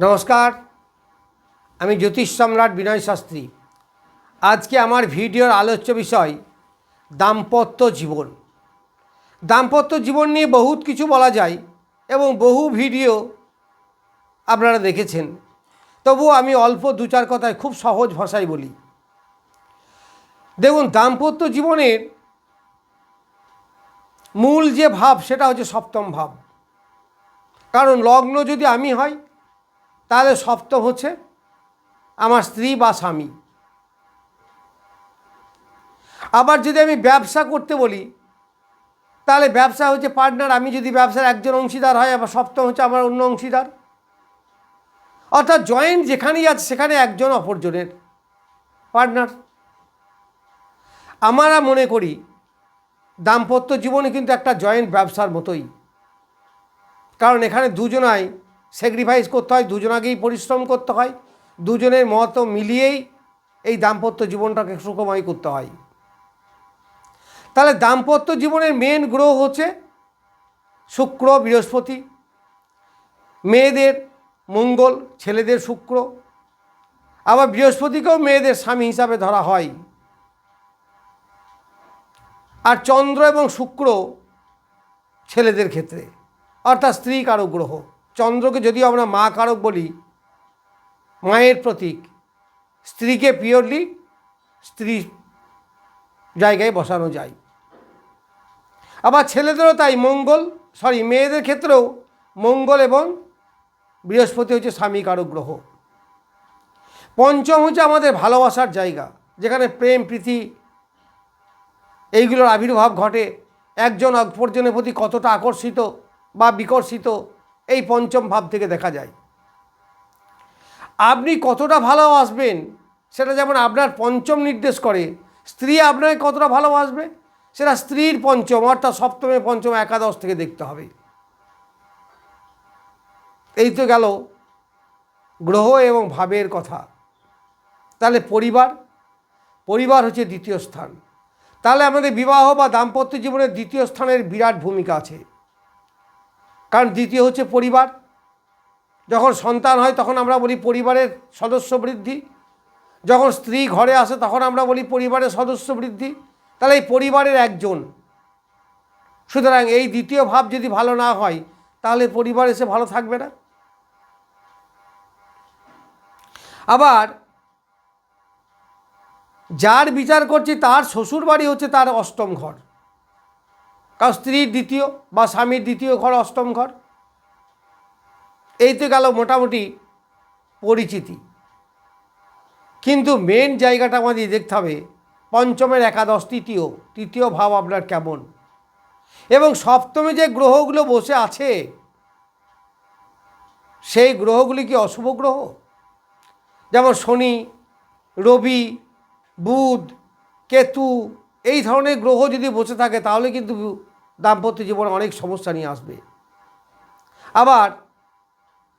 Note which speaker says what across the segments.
Speaker 1: নমস্কার, আমি জ্যোতিষ সম্রাট বিনয় শাস্ত্রী। আজকে আমার ভিডিওর আলোচ্য বিষয়, দাম্পত্য জীবন। দাম্পত্য জীবন নিয়ে বহুত কিছু বলা যায় এবং বহু ভিডিও আপনারা দেখেছেন। তবুও আমি অল্প দু চার কথায় খুব সহজ ভাষায় বলি। দেখুন, দাম্পত্য জীবনের মূল যে ভাব, সেটা হচ্ছে সপ্তম ভাব। কারণ লগ্ন যদি আমি হয় তাহলে সপ্তম হচ্ছে আমার স্ত্রী বা স্বামী। আবার যদি আমি ব্যবসা করতে বলি, তাহলে ব্যবসা হচ্ছে পার্টনার আমি যদি ব্যবসার একজন অংশীদার হয়, আবার সপ্তম হচ্ছে আমার অন্য অংশীদার। অর্থাৎ জয়েন্ট যেখানেই আছে, সেখানে একজন অপরজনের পার্টনার আমরা মনে করি, দাম্পত্য জীবনে কিন্তু একটা জয়েন্ট ব্যবসার মতোই। কারণ এখানে দুজনাই স্যাক্রিফাইস করতে হয় দুজনাকেই পরিশ্রম করতে হয়, দুজনের মত মিলিয়েই এই দাম্পত্য জীবনটাকে সুখময় করতে হয়। তাহলে দাম্পত্য জীবনের মেন গ্রহ হচ্ছে শুক্র, বৃহস্পতি। মেয়েদের মঙ্গল, ছেলেদের শুক্র। আবার বৃহস্পতিকেও মেয়েদের স্বামী হিসাবে ধরা হয়। আর চন্দ্র এবং শুক্র ছেলেদের ক্ষেত্রে, অর্থাৎ স্ত্রী কারক গ্রহ। চন্দ্রকে যদিও আমরা মা কারক বলি, মায়ের প্রতীক, স্ত্রীকে পিওরলি স্ত্রী জায়গায় বসানো যায়। আবার ছেলেদেরও তাই মঙ্গল সরি মেয়েদের ক্ষেত্রেও মঙ্গল এবং বৃহস্পতি হচ্ছে স্বামী কারক গ্রহ। পঞ্চম হচ্ছে আমাদের ভালোবাসার জায়গা, যেখানে প্রেম, প্রীতি, এইগুলোর আবির্ভাব ঘটে। একজন অপরজনের প্রতি কতটা আকর্ষিত বা বিকর্ষিত এই পঞ্চম ভাব থেকে দেখা যায়। আপনি কতটা ভালোবাসবেন সেটা যেমন আপনার পঞ্চম নির্দেশ করে, স্ত্রী আপনাকে কতটা ভালোবাসবে সেটা স্ত্রীর পঞ্চম, অর্থাৎ সপ্তমে, পঞ্চম, একাদশ থেকে দেখতে হবে। এই তো গেল গ্রহ এবং ভাবের কথা। তাহলে পরিবার পরিবার হচ্ছে দ্বিতীয় স্থান। তাহলে আমাদের বিবাহ বা দাম্পত্য জীবনের দ্বিতীয় স্থানের বিরাট ভূমিকা আছে। কারণ দ্বিতীয় হচ্ছে পরিবার। যখন সন্তান হয় তখন আমরা বলি পরিবারের সদস্য বৃদ্ধি যখন স্ত্রী ঘরে আসে তখন আমরা বলি পরিবারের সদস্য বৃদ্ধি তাহলে এই পরিবারের একজন। সুতরাং এই দ্বিতীয় ভাব যদি ভালো না হয়, তাহলে পরিবার এসে ভালো থাকবে না। আবার যার বিচার করছি তার শ্বশুর বাড়ি হচ্ছে তার অষ্টম ঘর। কারণ স্ত্রীর দ্বিতীয় বা স্বামীর দ্বিতীয় ঘর, অষ্টম ঘর। এই তো গেল মোটামুটি পরিচিতি। কিন্তু মেন জায়গাটা আমাদের দেখতে হবে, পঞ্চমের একাদশ, তৃতীয়। তৃতীয় ভাব আপনার কেমন? এবং সপ্তমে যে গ্রহগুলো বসে আছে, সেই গ্রহগুলি কি অশুভ গ্রহ? যেমন শনি, রবি, বুধ, কেতু এই ধরনের গ্রহ যদি বসে থাকে, তাহলে কিন্তু দাম্পত্য জীবনে অনেক সমস্যা নিয়ে আসবে। আবার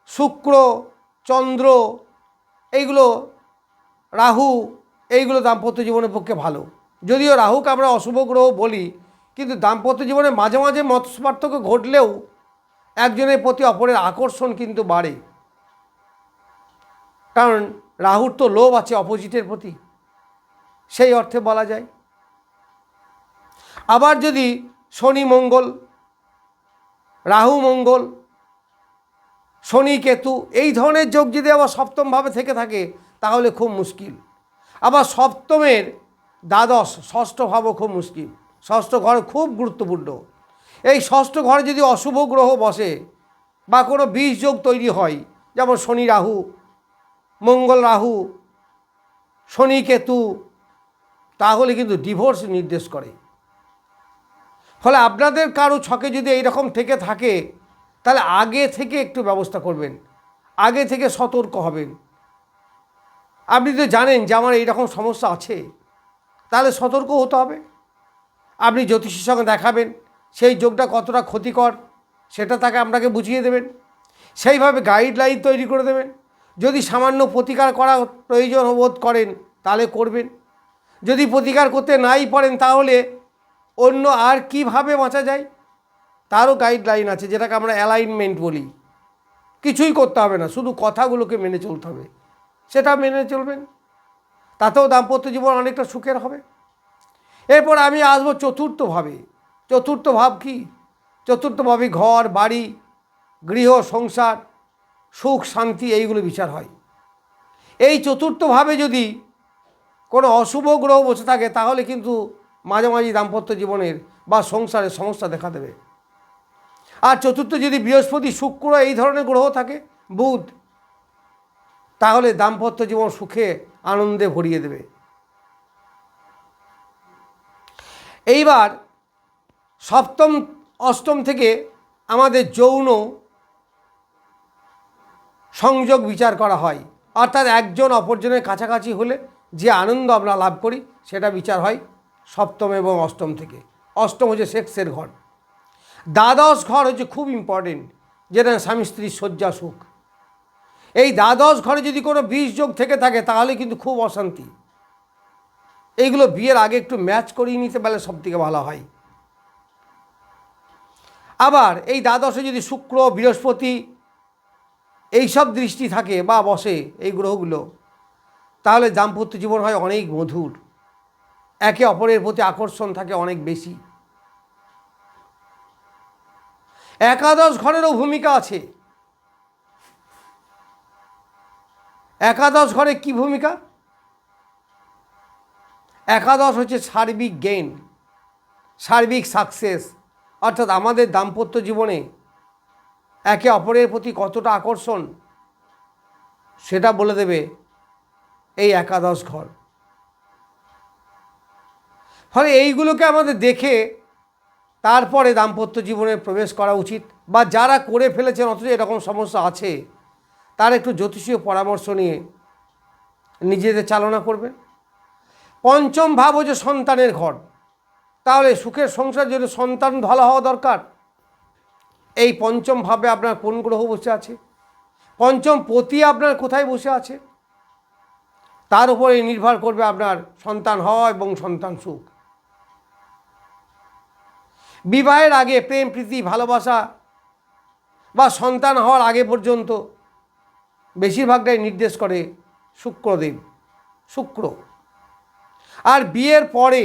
Speaker 1: শুক্র, চন্দ্র, এইগুলো রাহু, এইগুলো দাম্পত্য জীবনের পক্ষে ভালো। যদিও রাহুকে আমরা অশুভ গ্রহ বলি, কিন্তু দাম্পত্য জীবনে মাঝে মাঝে মত পার্থক্য ঘটলেও একজনের প্রতি অপরের আকর্ষণ কিন্তু বাড়ে। কারণ রাহুর তো লোভ আছে অপোজিটের প্রতি। সেই অর্থে বলা যায়। আবার যদি শনি মঙ্গল, রাহু মঙ্গল, শনি কেতু, এই ধরনের যোগ যদি আবার সপ্তমভাবে থেকে থাকে, তাহলে খুব মুশকিল। আবার সপ্তমের দ্বাদশ, ষষ্ঠ ভাবও খুব মুশকিল। ষষ্ঠ ঘর খুব গুরুত্বপূর্ণ। এই ষষ্ঠ ঘরে যদি অশুভ গ্রহ বসে, বা কোনো বিষ যোগ তৈরি হয়, যেমন শনি রাহু, মঙ্গল রাহু, শনি কেতু, তাহলে কিন্তু ডিভোর্স নির্দেশ করে। ফলে আপনাদের কারও ছকে যদি এইরকম থেকে থাকে, তাহলে আগে থেকে একটু ব্যবস্থা করবেন। আগে থেকে সতর্ক হবেন। আপনি তো জানেন যে আমার এইরকম সমস্যা আছে, তাহলে সতর্ক হতে হবে। আপনি জ্যোতিষীর সঙ্গে দেখাবেন, সেই যোগটা কতটা ক্ষতিকর, সেটা তাকে আপনাকে বুঝিয়ে দেবেন। সেইভাবে গাইডলাইন তৈরি করে দেবেন। যদি সামান্য প্রতিকার করা প্রয়োজন বোধ করেন, তাহলে করবেন। যদি প্রতিকার করতে নাই পারেন, তাহলে অন্য আর কীভাবে বাঁচা যায়? তারও গাইডলাইন আছে, যেটাকে আমরা অ্যালাইনমেন্ট বলি। কিছুই করতে হবে না, শুধু কথাগুলোকে মেনে চলতে হবে। সেটা মেনে চলবেন। তাতেও দাম্পত্য জীবন অনেকটা সুখের হবে। এরপর আমি আসব চতুর্থভাবে। চতুর্থ ভাব কি? চতুর্থ ভাবে ঘর, বাড়ি, গৃহ, সংসার, সুখ, শান্তি, এইগুলো বিচার হয়। এই চতুর্থভাবে যদি কোনো অশুভ গ্রহ বসে থাকে, তাহলে কিন্তু মাঝামাঝি দাম্পত্য জীবনের বা সংসারের সমস্যা দেখা দেবে। আর চতুর্থ, যদি বৃহস্পতি, শুক্র এই ধরনের গ্রহ থাকে, বুধ, তাহলে দাম্পত্য জীবন সুখে, আনন্দে ভরিয়ে দেবে। এইবার সপ্তম, অষ্টম থেকে আমাদের যৌন সংযোগ বিচার করা হয়। অর্থাৎ একজন অপরজনের কাছাকাছি হলে যে আনন্দ আমরা লাভ করি, সেটা বিচার হয়। সপ্তম এবং অষ্টম থেকে। অষ্টম হচ্ছে সেক্সের ঘর। দ্বাদশ ঘর হচ্ছে খুব ইম্পর্টেন্ট যেটা স্বামী স্ত্রীর শয্যা সুখ। এই দ্বাদশ ঘরে যদি কোনো বিষ যোগ থেকে থাকে, তাহলে কিন্তু খুব অশান্তি। এইগুলো বিয়ের আগে একটু ম্যাচ করিয়ে নিতে পারলে সব থেকে ভালো হয়। আবার এই দ্বাদশে যদি শুক্র, বৃহস্পতি এইসব দৃষ্টি থাকে বা বসে এই গ্রহগুলো, তাহলে দাম্পত্য জীবন হয় অনেক মধুর। একে অপরের প্রতি আকর্ষণ থাকে অনেক বেশি। একাদশ ঘরেরও ভূমিকা আছে। একাদশ ঘরে কি ভূমিকা? একাদশ হচ্ছে সার্বিক গেইন সার্বিক সাকসেস অর্থাৎ আমাদের দাম্পত্য জীবনে একে অপরের প্রতি কতটা আকর্ষণ, সেটা বলে দেবে এই একাদশ ঘর। ফলে এইগুলোকে আমাদের দেখে তারপরে দাম্পত্য জীবনে প্রবেশ করা উচিত বা যারা করে ফেলেছেন, অথচ এরকম সমস্যা আছে, তার একটু জ্যোতিষীয় পরামর্শ নিয়ে নিজেদের চালনা করবেন পঞ্চম ভাব হচ্ছে সন্তানের ঘর। তাহলে সুখের সংসার জন্য সন্তান ভালো হওয়া দরকার। এই পঞ্চম ভাবে আপনার কোন গ্রহ বসে আছে? পঞ্চম পতি আপনার কোথায় বসে আছে? তার উপরে নির্ভর করবে আপনার সন্তান হওয়া এবং সন্তান সুখ। বিবাহের আগে প্রেম, প্রীতি, ভালোবাসা বা সন্তান হওয়ার আগে পর্যন্ত বেশিরভাগটাই নির্দেশ করে শুক্রদেব, শুক্র। আর বিয়ের পরে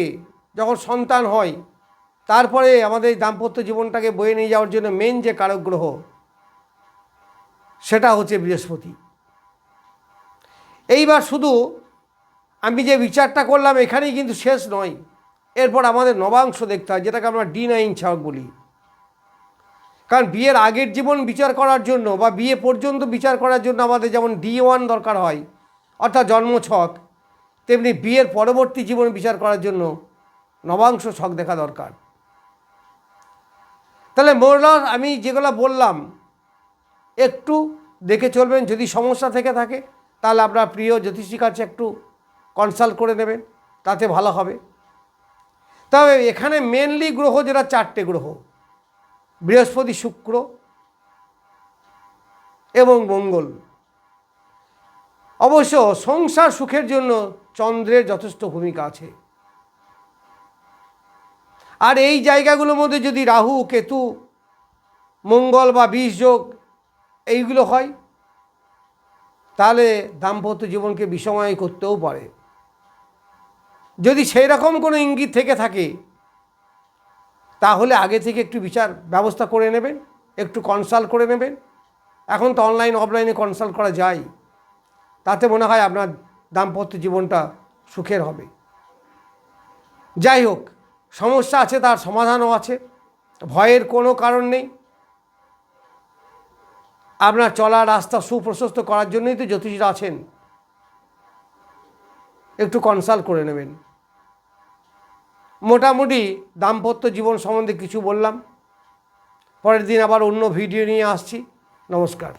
Speaker 1: যখন সন্তান হয়, তারপরে আমাদের দাম্পত্য জীবনটাকে বয়ে নিয়ে যাওয়ার জন্য মেন যে কারক গ্রহ সেটা হচ্ছে বৃহস্পতি। এইবার শুধু আমি যে বিচারটা করলাম, এখানেই কিন্তু শেষ নয়। এরপর আমাদের নবাংশ দেখতে হয়, যেটাকে আমরা ডি নাইন ছাক বলি। কারণ বিয়ের আগের জীবন বিচার করার জন্য বা বিয়ে পর্যন্ত বিচার করার জন্য আমাদের যেমন ডি ওয়ান দরকার হয়, অর্থাৎ জন্মছক তেমনি বিয়ের পরবর্তী জীবন বিচার করার জন্য নবাংশ ছক দেখা দরকার। তাহলে মোরলার, আমি যেগুলো বললাম, একটু দেখে চলবেন, যদি সমস্যা থেকে থাকে, তাহলে আপনার প্রিয় জ্যোতিষীর কাছে একটু কনসাল্ট করে নেবেন, তাতে ভালো হবে। তবে এখানে মেনলি গ্রহ যেটা, চারটে গ্রহ। বৃহস্পতি, শুক্র এবং মঙ্গল। অবশ্য সংসার সুখের জন্য চন্দ্রের যথেষ্ট ভূমিকা আছে। আর এই জায়গাগুলোর মধ্যে যদি রাহু, কেতু, মঙ্গল বা বিষ যোগ এইগুলো হয়, তাহলে দাম্পত্য জীবনকে বিষময় করতেও পারে। যদি সেই রকম কোনো ইঙ্গিত থেকে থাকে, তাহলে আগে থেকে একটু বিচার ব্যবস্থা করে নেবেন, একটু কনসাল্ট করে নেবেন। এখন তো অনলাইন অফলাইনে কনসাল্ট করা যায়। তাতে মনে হয় আপনার দাম্পত্য জীবনটা সুখের হবে। যাই হোক, সমস্যা আছে, তার সমাধানও আছে। ভয়ের কোনো কারণ নেই। আপনার চলার রাস্তা সুপ্রশস্ত করার জন্যই তো জ্যোতিষীরা আছেন। একটু কনসাল্ট করে নেবেন। মোটামুটি দাম্পত্য জীবন সম্বন্ধে কিছু বললাম। পরের দিন আবার অন্য ভিডিও নিয়ে আসছি। নমস্কার।